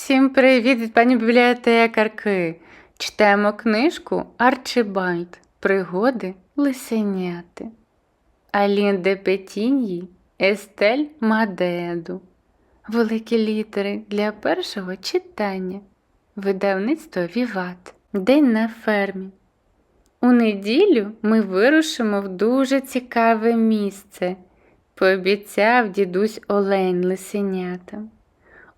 Всім привіт пані бібліотекарки. Читаємо книжку Арчибальд. Пригоди лисеняти. Алін де Петіньї, Естель Мадеду. Великі літери для першого читання. Видавництво Віват. День на фермі. У неділю ми вирушимо в дуже цікаве місце, пообіцяв дідусь Олень лисенятам.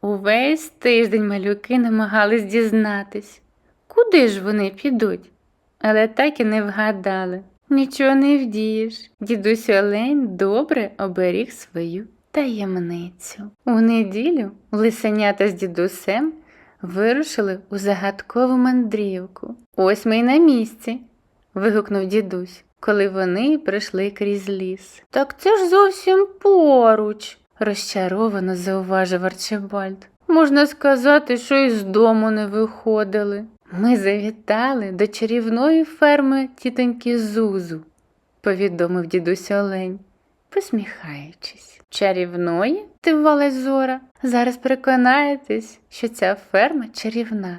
Увесь тиждень малюки намагались дізнатись, куди ж вони підуть, але так і не вгадали. Нічого не вдієш. Дідусь Олень добре оберіг свою таємницю. У неділю лисенята з дідусем вирушили у загадкову мандрівку. Ось ми й на місці. вигукнув дідусь, коли вони прийшли крізь ліс. Так це ж зовсім поруч розчаровано зауважив Арчибальд. Можна сказати, що й з дому не виходили. Ми завітали до чарівної ферми тітоньки Зузу, повідомив дідусь Олень, посміхаючись. Чарівної? дивувалась Зора. Зараз переконаєтесь, що ця ферма чарівна.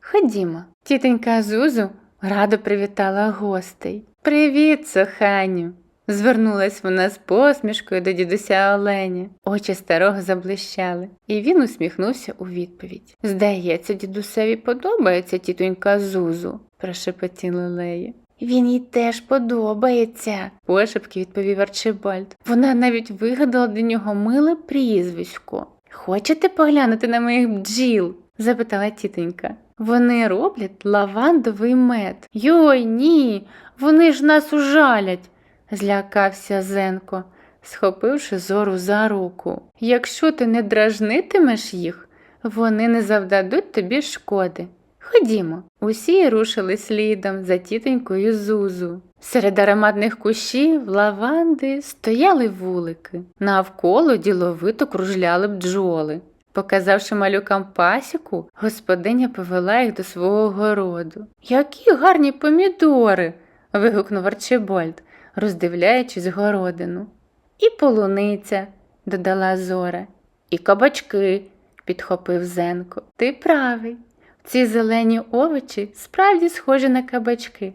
Ходімо. Тітонька Зузу радо привітала гостей. Привіт, Соханю! Звернулась вона з посмішкою до дідуся Олені. Очі старого заблищали, і він усміхнувся у відповідь. Здається, дідусеві подобається тітонька Зузу, прошепотіла Лея. Він їй теж подобається, пошепки відповів Арчибальд. Вона навіть вигадала для нього миле прізвисько. Хочете поглянути на моїх бджіл? запитала тітонька. Вони роблять лавандовий мед. Йой, ні, вони ж нас ужалять злякався Зенко, схопивши зору за руку. Якщо ти не дражнитимеш їх, вони не завдадуть тобі шкоди. Ходімо, усі рушили слідом за тітонькою Зузу. Серед ароматних кущів лаванди стояли вулики, навколо діловито кружляли бджоли. Показавши малюкам пасіку, господиня повела їх до свого городу. Які гарні помідори. вигукнув Арчибальд роздивляючись городину. І полуниця, додала Зора, і кабачки, підхопив Зенко. Ти правий. Ці зелені овочі справді схожі на кабачки.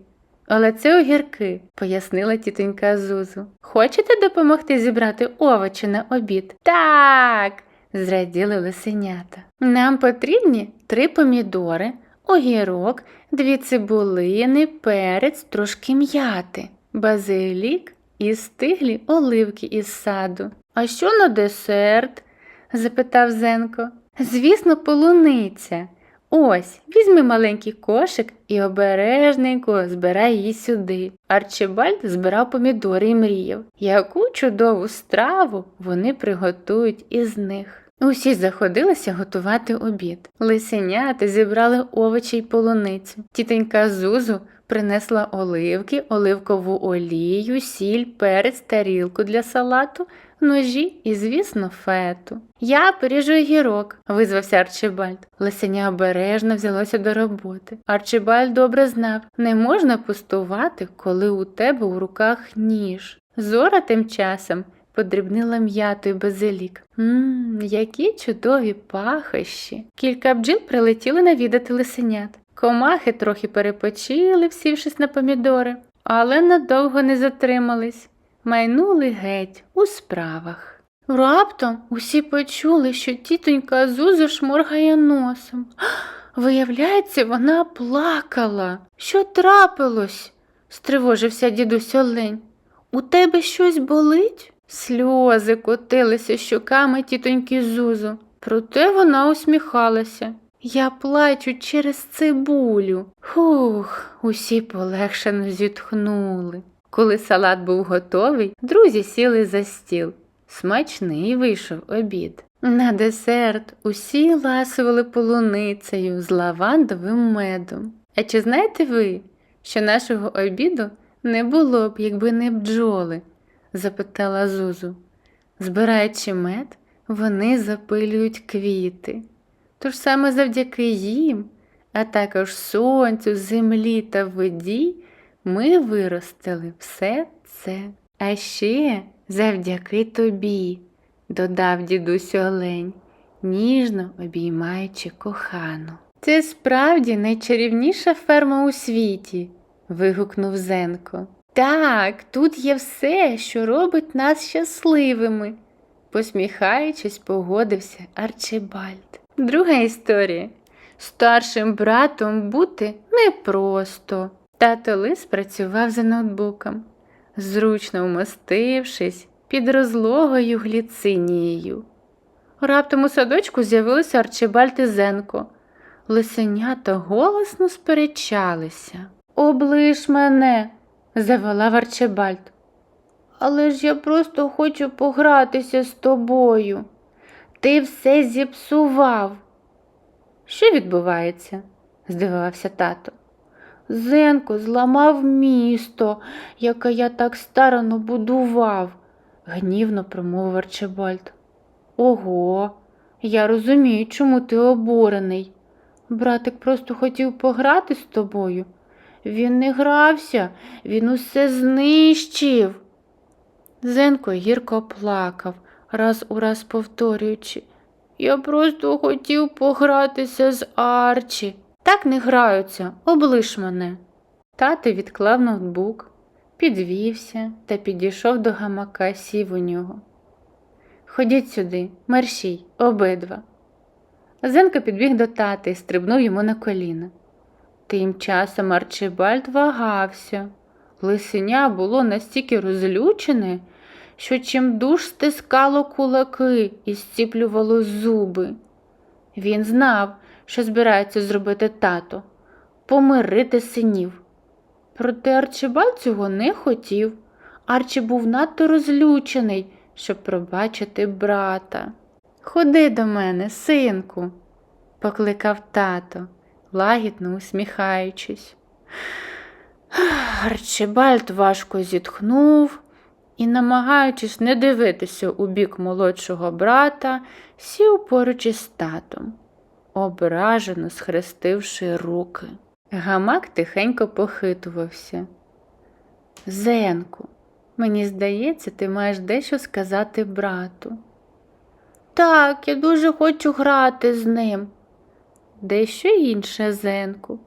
Але це огірки, пояснила тітонька Зузу. Хочете допомогти зібрати овочі на обід? Так, зраділи лисенята. Нам потрібні три помідори, огірок, дві цибулини, перець, трошки м'яти базилік і стиглі оливки із саду. А що на десерт? запитав Зенко. Звісно, полуниця. Ось, візьми маленький кошик і обережненько збирай її сюди. Арчибальд збирав помідори і мріяв, яку чудову страву вони приготують із них. Усі заходилися готувати обід. Лисенята зібрали овочі й полуницю. Тітенька Зузу принесла оливки, оливкову олію, сіль, перець, тарілку для салату, ножі і, звісно, фету. Я поріжу гірок, визвався Арчибальд. Лисеня обережно взялося до роботи. Арчибальд добре знав, не можна пустувати, коли у тебе у руках ніж. Зора тим часом подрібнила м'яту й базилік. Ммм, які чудові пахощі. Кілька бджіл прилетіли навідати лисенят. Комахи трохи перепочили, всівшись на помідори, але надовго не затримались, майнули геть у справах. Раптом усі почули, що тітонька Зуза шморгає носом. Виявляється, вона плакала. Що трапилось? стривожився дідусь Олень. У тебе щось болить? Сльози котилися щоками тітоньки Зузу, проте вона усміхалася. Я плачу через цибулю. Хух, усі полегшено зітхнули. Коли салат був готовий, друзі сіли за стіл. Смачний вийшов обід. На десерт усі ласували полуницею з лавандовим медом. А чи знаєте ви, що нашого обіду не було б, якби не бджоли? запитала Зузу. Збираючи мед, вони запилюють квіти. Тож саме завдяки їм, а також сонцю, землі та воді, ми виростили все це. А ще завдяки тобі, додав дідусь Олень, ніжно обіймаючи кохану. Це справді найчарівніша ферма у світі. вигукнув Зенко. Так, тут є все, що робить нас щасливими, посміхаючись, погодився Арчибальд. Друга історія. Старшим братом бути непросто. Тато лис працював за ноутбуком, зручно вмостившись під розлогою гліцинією. Раптом у садочку з'явилися Арчибальд і Зенко. Лисенята голосно сперечалися. Облиш мене, заволав Арчибальд. Але ж я просто хочу погратися з тобою. Ти все зіпсував. Що відбувається? здивувався тато. Зенко зламав місто, яке я так старано будував, гнівно промовив Арчибальд. Ого, я розумію, чому ти обурений. Братик просто хотів пограти з тобою. Він не грався, він усе знищив. Зенко гірко плакав, раз у раз повторюючи. Я просто хотів погратися з Арчі. Так не граються, облиш мене. Тато відклав ноутбук, підвівся та підійшов до гамака, сів у нього. Ходіть сюди, мерщій, обидва. Зенко підбіг до тата і стрибнув йому на коліна. Тим часом Арчибальд вагався. Лисеня було настільки розлючене, що чимдуж стискало кулаки і зціплювало зуби. Він знав, що збирається зробити тато помирити синів. Проте Арчибальд цього не хотів. Арчі був надто розлючений, щоб пробачити брата. Ходи до мене, синку, покликав тато, лагідно усміхаючись. Арчибальд важко зітхнув і, намагаючись не дивитися у бік молодшого брата, сів поруч із татом, ображено схрестивши руки. Гамак тихенько похитувався. Зенку, мені здається, ти маєш дещо сказати брату. Так, я дуже хочу грати з ним. Дещо інше, Зенку.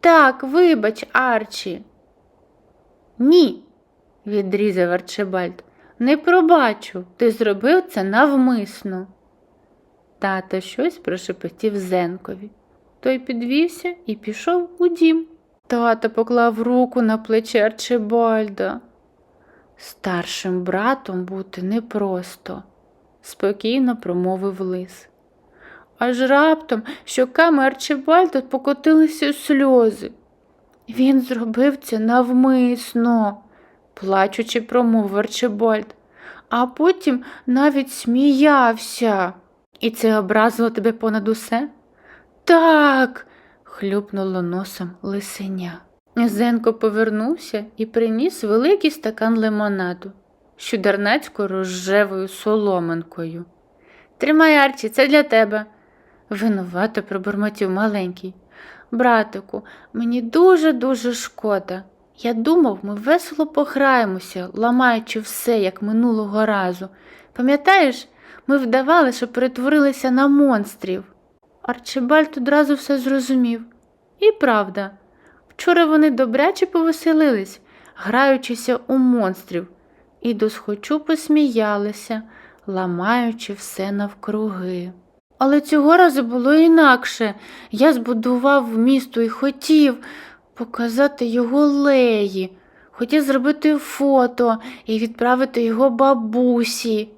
Так, вибач, Арчі. Ні, відрізав Арчибальд. Не пробачу, ти зробив це навмисно. Тато щось прошепотів Зенкові. Той підвівся і пішов у дім. Тато поклав руку на плече Арчибальда. Старшим братом бути непросто, спокійно промовив лис. Аж раптом щоками Арчибальда покотилися сльози. Він зробив це навмисно, плачучи, промовив Арчибальд, а потім навіть сміявся. І це образило тебе понад усе? Так, хлюпнуло носом лисеня. Зенко повернувся і приніс великий стакан лимонаду з чудернацькою рожевою соломинкою. Тримай, Арчі, це для тебе. Винувато пробурмотів маленький. Братику, мені дуже-дуже шкода. Я думав, ми весело пограємося, ламаючи все, як минулого разу. Пам'ятаєш, ми вдавали, що перетворилися на монстрів. Арчибальд одразу все зрозумів. І правда, вчора вони добряче повеселились, граючися у монстрів, і досхочу посміялися, ламаючи все навкруги. Але цього разу було інакше. Я збудував місто і хотів показати його леї, хотів зробити фото і відправити його бабусі.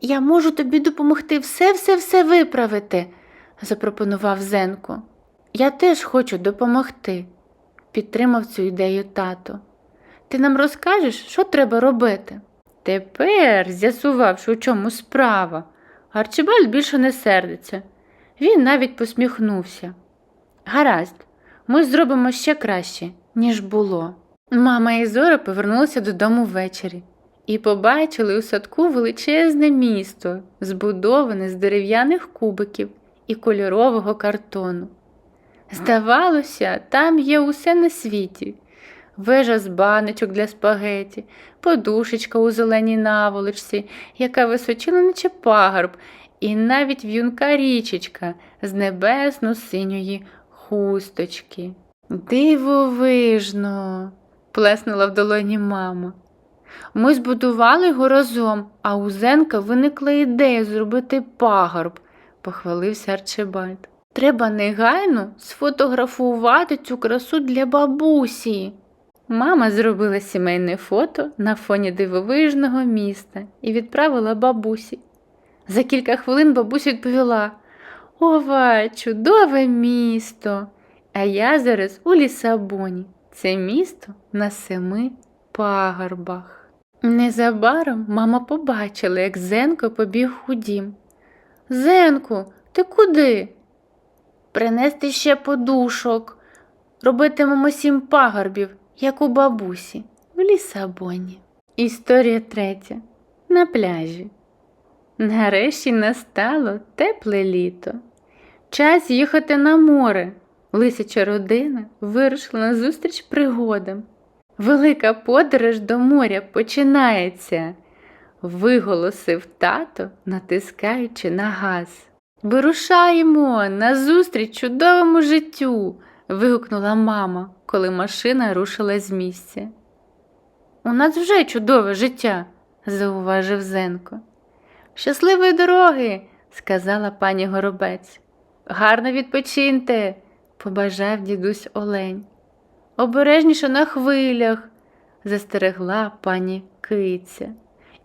Я можу тобі допомогти все-все-все виправити, запропонував Зенко. Я теж хочу допомогти, підтримав цю ідею тато. Ти нам розкажеш, що треба робити? Тепер, з'ясувавши, у чому справа, Арчибальд більше не сердиться. Він навіть посміхнувся. Гаразд, ми зробимо ще краще, ніж було. Мама і Зора повернулися додому ввечері і побачили у садку величезне місто, збудоване з дерев'яних кубиків і кольорового картону. Здавалося, там є усе на світі. Вежа з баночок для спагеті, подушечка у зеленій наволочці, яка височила, наче пагорб, і навіть в'юнка річечка з небесно-синьої хусточки. Дивовижно, плеснула в долоні мама. Ми збудували його разом, а у Зенка виникла ідея зробити пагорб, похвалився Арчибальд. Треба негайно сфотографувати цю красу для бабусі. Мама зробила сімейне фото на фоні дивовижного міста і відправила бабусі. За кілька хвилин бабуся відповіла: Ова, чудове місто! А я зараз у Лісабоні. Це місто на семи пагорбах. Незабаром мама побачила, як Зенко побіг у дім. Зенку, ти куди? Принести ще подушок. Робитимемо сім пагорбів, як у бабусі, в Лісабоні. Історія третя. На пляжі. Нарешті настало тепле літо. Час їхати на море. Лисяча родина вирушила на зустріч пригодам. Велика подорож до моря починається, виголосив тато, натискаючи на газ. Вирушаємо на зустріч чудовому життю. вигукнула мама, коли машина рушила з місця. У нас вже чудове життя, зауважив Зенко. Щасливої дороги, сказала пані Горобець. Гарно відпочиньте, побажав дідусь Олень. Обережніше на хвилях, застерегла пані Киця.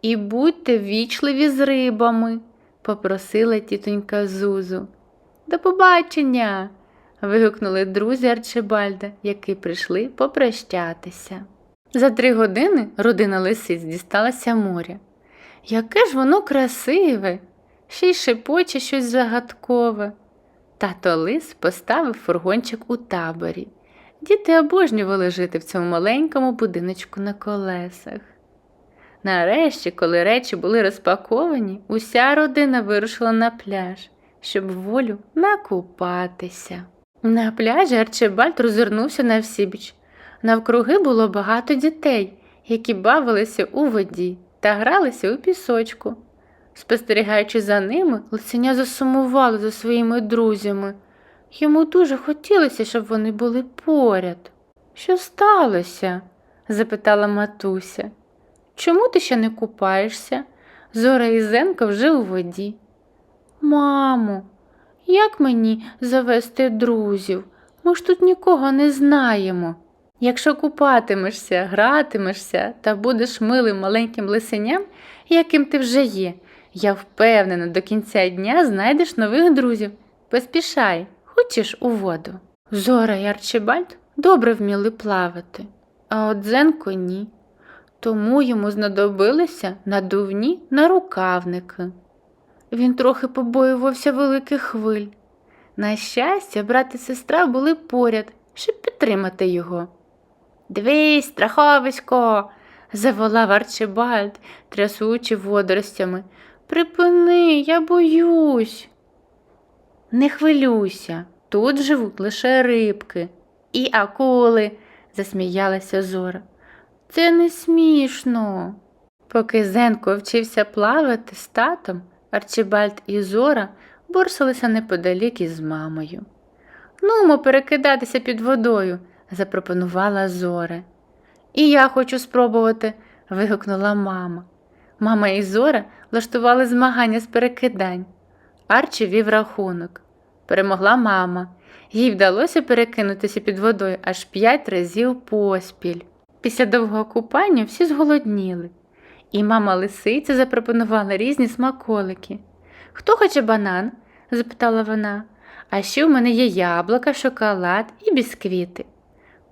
І будьте вічливі з рибами, попросила тітонька Зузу. До побачення. вигукнули друзі Арчибальда, які прийшли попрощатися. За три години родина лисиць дісталася моря. Яке ж воно красиве, ще й шепоче щось загадкове. Тато лис поставив фургончик у таборі. Діти обожнювали жити в цьому маленькому будиночку на колесах. Нарешті, коли речі були розпаковані, уся родина вирушила на пляж, щоб волю накупатися. На пляжі Арчибальд розвернувся на всібіч. Навкруги було багато дітей, які бавилися у воді та гралися у пісочку. Спостерігаючи за ними, лисеня засумувало за своїми друзями. Йому дуже хотілося, щоб вони були поряд. Що сталося? запитала матуся. Чому ти ще не купаєшся? Зора і Зенка вже у воді. Мамо, як мені завести друзів? Ми ж тут нікого не знаємо. Якщо купатимешся, гратимешся та будеш милим маленьким лисеням, яким ти вже є, я впевнена, до кінця дня знайдеш нових друзів. Поспішай, хочеш у воду. Зора і Арчибальд добре вміли плавати, а от Зенко ні. Тому йому знадобилися надувні нарукавники. Він трохи побоювався великих хвиль. На щастя, брат і сестра були поряд, щоб підтримати його. Дивись, страховисько, заволав Арчибальд, трясучи водоростями. Припини, я боюсь. Не хвилюйся, тут живуть лише рибки і акули, засміялася Зора. Це не смішно. Поки Зенко вчився плавати з татом, Арчибальд і Зора борсалися неподалік із мамою. Нумо перекидатися під водою, запропонувала Зора. І я хочу спробувати, вигукнула мама. Мама і Зора влаштували змагання з перекидань. Арчі вів рахунок. Перемогла мама. Їй вдалося перекинутися під водою аж п'ять разів поспіль. Після довгого купання всі зголодніли, і мама лисиця запропонувала різні смаколики. Хто хоче банан? запитала вона. А ще в мене є яблука, шоколад і бісквіти.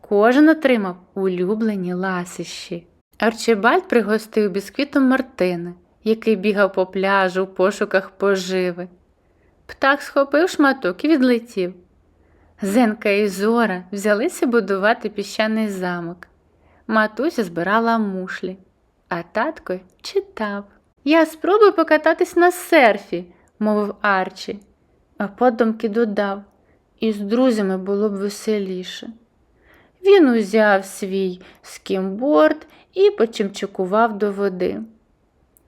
Кожен отримав улюблені ласощі. Арчибальд пригостив бісквітом Мартина, який бігав по пляжу в пошуках поживи. Птах схопив шматок і відлетів. Зенка і Зора взялися будувати піщаний замок. Матуся збирала мушлі, а татко читав. Я спробую покататись на серфі, мовив Арчі, а подумки додав, і з друзями було б веселіше. Він узяв свій скімборд і почимчикував до води.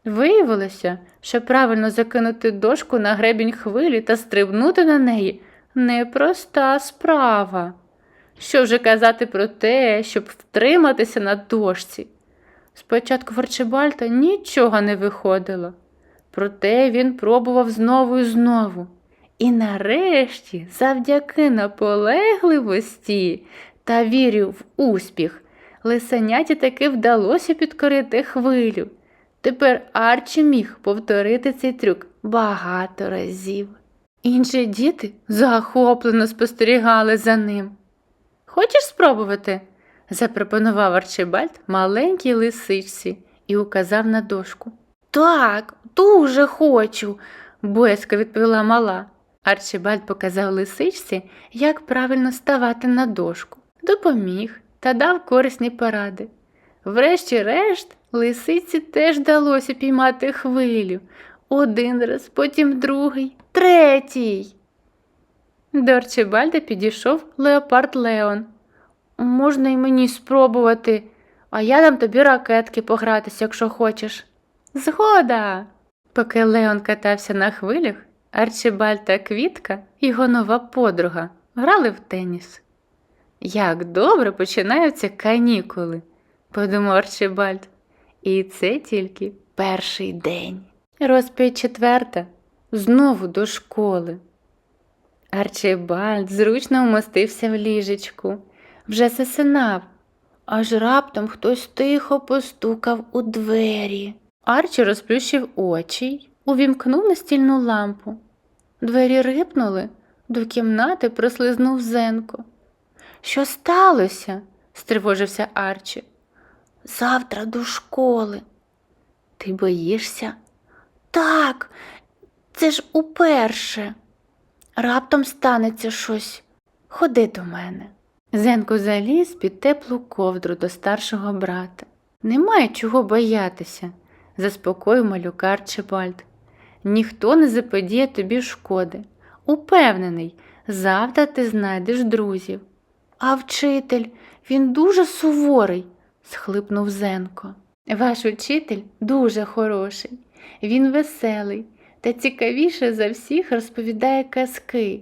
Виявилося, що правильно закинути дошку на гребінь хвилі та стрибнути на неї непроста справа. Що вже казати про те, щоб втриматися на дошці? Спочатку в Арчибальда нічого не виходило, проте він пробував знову і знову. І нарешті, завдяки наполегливості та вірі в успіх, лисеняті таки вдалося підкорити хвилю. Тепер Арчі міг повторити цей трюк багато разів. Інші діти захоплено спостерігали за ним. Хочеш спробувати? запропонував Арчибальд маленькій лисичці і указав на дошку. Так, дуже хочу, боязко відповіла мала. Арчибальд показав лисичці, як правильно ставати на дошку, допоміг та дав корисні поради. Врешті-решт, лисиці теж вдалося піймати хвилю. Один раз, потім другий, третій. До Арчибальда підійшов леопард Леон. Можна й мені спробувати, а я дам тобі ракетки погратися, якщо хочеш. Згода. Поки Леон катався на хвилях, Арчибальд та Квітка, його нова подруга, грали в теніс. Як добре починаються канікули, подумав Арчибальд. І це тільки перший день. Розповідь четверта знову до школи. Арчибальд зручно вмостився в ліжечку, вже засинав, аж раптом хтось тихо постукав у двері. Арчі розплющив очі й увімкнув настільну лампу. Двері рипнули, до кімнати прослизнув Зенко. Що сталося? стривожився Арчі. Завтра до школи. Ти боїшся? Так, це ж уперше. Раптом станеться щось. Ходи до мене. Зенко заліз під теплу ковдру до старшого брата. Немає чого боятися, заспокоїв малюка Арчибальд. Ніхто не заподіє тобі шкоди. Упевнений, завтра ти знайдеш друзів. А вчитель, він дуже суворий, схлипнув Зенко. Ваш учитель дуже хороший, він веселий та цікавіше за всіх розповідає казки,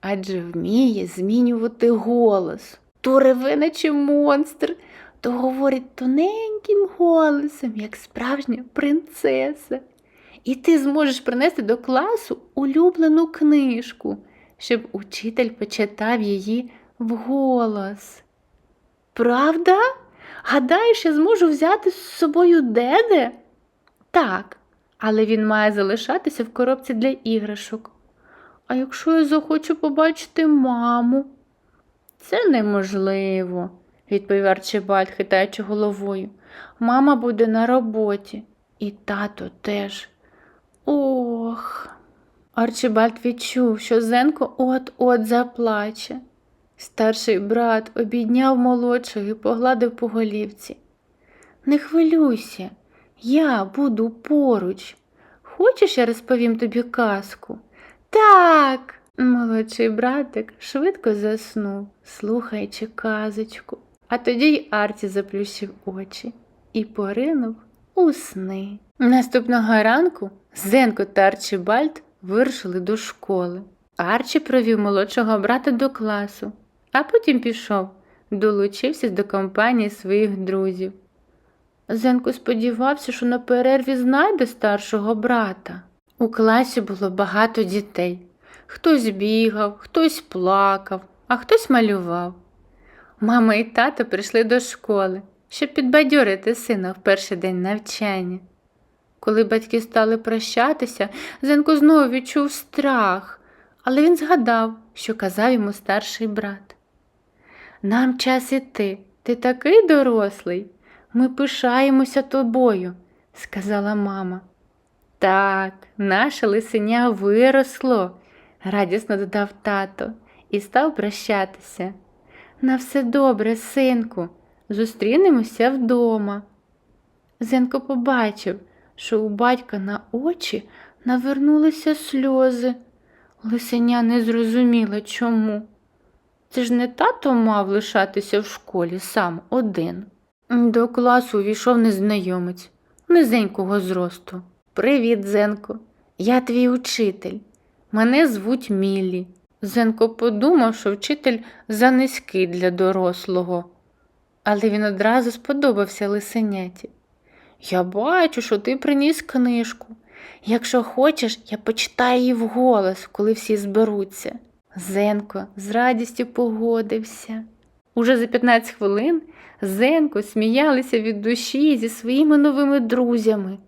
адже вміє змінювати голос. То реве, наче монстр, то говорить тоненьким голосом, як справжня принцеса. І ти зможеш принести до класу улюблену книжку, щоб учитель почитав її вголос. Правда? Гадаєш, я зможу взяти з собою деде? Так, але він має залишатися в коробці для іграшок. А якщо я захочу побачити маму? Це неможливо, відповів Арчибальд, хитаючи головою. Мама буде на роботі, і тато теж. Ох. Арчибальд відчув, що Зенко от-от заплаче. Старший брат обідняв молодшого і погладив по голівці. Не хвилюйся, я буду поруч. Хочеш, я розповім тобі казку? Так. Молодший братик швидко заснув, слухаючи казочку, а тоді й Арті заплющив очі і поринув у сни. Наступного ранку Зенко та Арчибальд вирушили до школи. Арчі провів молодшого брата до класу, а потім пішов, долучився до компанії своїх друзів. Зенко сподівався, що на перерві знайде старшого брата. У класі було багато дітей. Хтось бігав, хтось плакав, а хтось малював. Мама і тато прийшли до школи, щоб підбадьорити сина в перший день навчання. Коли батьки стали прощатися, Зенко знову відчув страх, але він згадав, що казав йому старший брат. Нам час іти, ти такий дорослий. Ми пишаємося тобою, сказала мама. Так, наше лисеня виросло, радісно додав тато і став прощатися. На все добре, синку, зустрінемося вдома. Зенко побачив, що у батька на очі навернулися сльози. Лисеня не зрозуміла чому. Це ж не тато мав лишатися в школі сам один. До класу увійшов незнайомець, низенького зросту. Привіт, Зенко. Я твій учитель. Мене звуть Міллі. Зенко подумав, що вчитель занизький для дорослого, але він одразу сподобався лисеняті. Я бачу, що ти приніс книжку. Якщо хочеш, я почитаю її вголос, коли всі зберуться. Зенко з радістю погодився. Уже за 15 хвилин Зенко сміялися від душі зі своїми новими друзями.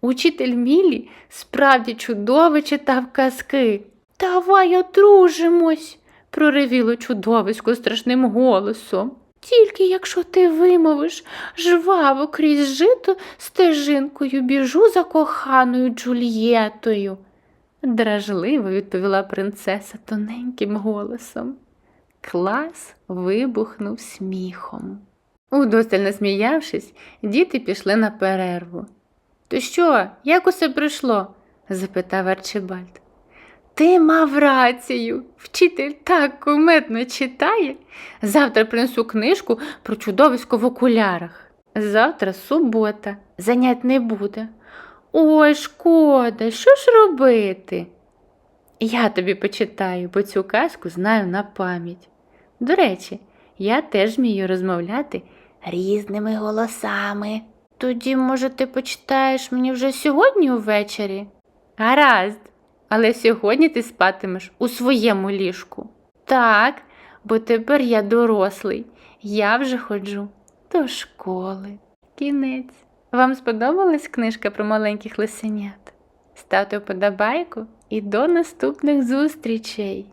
Учитель Мілі справді чудово читав казки. Давай одружимось, проривіло чудовисько страшним голосом. Тільки якщо ти вимовиш жваво крізь жито стежинкою біжу за коханою Джульєтою, дражливо відповіла принцеса тоненьким голосом. Клас вибухнув сміхом. Удосталь насміявшись, діти пішли на перерву. То що, як усе пройшло? запитав Арчибальд. Ти мав рацію. Вчитель так кумедно читає. Завтра принесу книжку про чудовисько в окулярах. Завтра субота, занять не буде. Ой, шкода, що ж робити? Я тобі почитаю, бо цю казку знаю на пам'ять. До речі, я теж вмію розмовляти різними голосами. Тоді, може, ти почитаєш мені вже сьогодні увечері? Гаразд, але сьогодні ти спатимеш у своєму ліжку. Так, бо тепер я дорослий, я вже ходжу до школи. Кінець. Вам сподобалась книжка про маленьких лисенят? Ставте вподобайку і до наступних зустрічей!